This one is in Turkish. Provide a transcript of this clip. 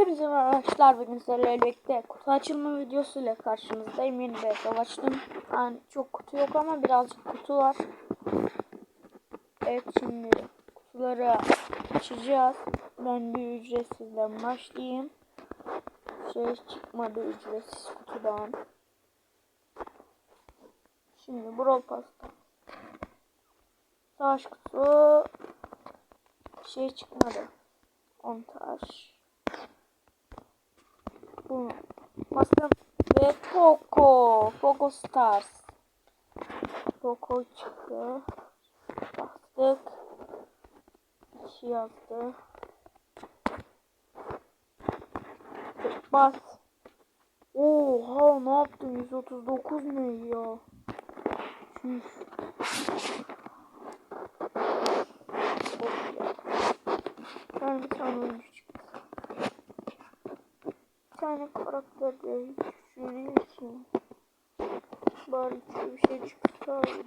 Hepinize merhaba arkadaşlar bugün sizlerle birlikte kutu açılma videosuyla karşınızdayım. Yeni bir hesap açtım. Yani çok kutu yok ama birazcık kutu var. Evet şimdi kutuları açacağız. Ben bir ücretsizden başlayayım. Şey çıkmadı ücretsiz kutudan. Şimdi Brawl Pass'ta. Savaş kutusu şey çıkmadı. 10 taş. Bunu bastım ve Poco. Poco Stars. Poco çıktı. Bastık. İki yazdı. Bas. Oha ne yaptın? 139 ne ya? Ya. Ben bir tane. Bir tane karakter de hiç değil ki. Bari bir şey çıksaydı.